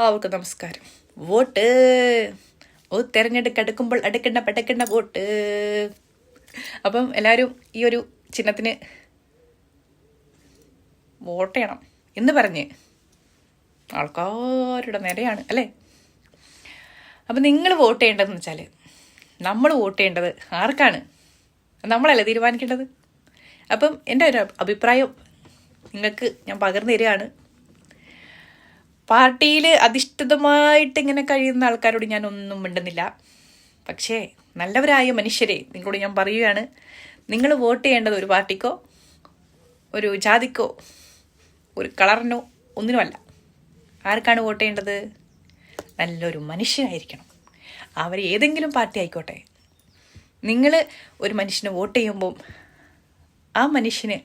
എല്ലാവർക്കും നമസ്കാരം. വോട്ട്. ഓ തിരഞ്ഞെടുപ്പ് അടുക്കുമ്പോൾ അടുക്കണ്ട പടക്കണ്ട വോട്ട്. അപ്പം എല്ലാവരും ഈ ഒരു ചിഹ്നത്തിന് വോട്ട് ചെയ്യണം എന്ന് പറഞ്ഞ് ആൾക്കാരുടെ നിരയാണ് അല്ലേ? അപ്പം നിങ്ങൾ വോട്ട് ചെയ്യേണ്ടതെന്ന് വെച്ചാൽ നമ്മൾ വോട്ട് ചെയ്യേണ്ടത് ആർക്കാണ്? നമ്മളല്ലേ തീരുമാനിക്കേണ്ടത്? അപ്പം എന്റെ ഒരു അഭിപ്രായം നിങ്ങൾക്ക് ഞാൻ പകർന്നു തരികയാണ്. പാർട്ടിയിൽ അധിഷ്ഠിതമായിട്ട് ഇങ്ങനെ കഴിയുന്ന ആൾക്കാരോട് ഞാൻ ഒന്നും മിണ്ടുന്നില്ല. പക്ഷേ നല്ലവരായ മനുഷ്യരെ നിങ്ങളോട് ഞാൻ പറയുകയാണ്. നിങ്ങൾ വോട്ട് ചെയ്യേണ്ടത് ഒരു പാർട്ടിക്കോ ഒരു ജാതിക്കോ ഒരു കളറിനോ ഒന്നിനുമല്ല. ആർക്കാണ് വോട്ട് ചെയ്യേണ്ടത്? നല്ലൊരു മനുഷ്യനായിരിക്കണം അവർ ഏതെങ്കിലും പാർട്ടി ആയിക്കോട്ടെ. നിങ്ങൾ ഒരു മനുഷ്യന് വോട്ട് ചെയ്യുമ്പം ആ മനുഷ്യന്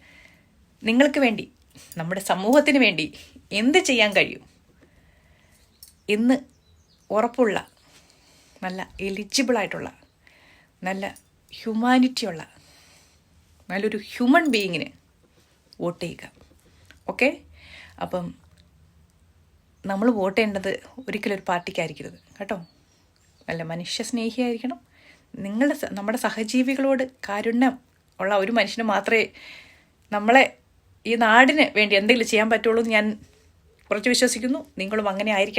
നിങ്ങൾക്ക് വേണ്ടി നമ്മുടെ സമൂഹത്തിന് വേണ്ടി എന്ത് ചെയ്യാൻ കഴിയും? എന്ന് ഉറപ്പുള്ള നല്ല എലിജിബിളായിട്ടുള്ള നല്ല ഹ്യൂമാനിറ്റി ഉള്ള നല്ലൊരു ഹ്യൂമൻ ബീയിങ്ങിന് വോട്ട് ചെയ്യുക. ഓക്കെ അപ്പം നമ്മൾ വോട്ട് ചെയ്യേണ്ടത് ഒരിക്കലും ഒരു പാർട്ടിക്കായിരിക്കരുത്. കേട്ടോ? നല്ല മനുഷ്യ സ്നേഹിയായിരിക്കണം നിങ്ങളുടെ നമ്മുടെ സഹജീവികളോട് കാരുണ്യം ഉള്ള ഒരു മനുഷ്യന് മാത്രമേ നമ്മളെ ഈ നാടിന് വേണ്ടി എന്തെങ്കിലും ചെയ്യാൻ പറ്റുള്ളൂ എന്ന് ഞാൻ കുറച്ച് വിശ്വസിക്കുന്നു. നിങ്ങളും അങ്ങനെ ആയിരിക്കണം.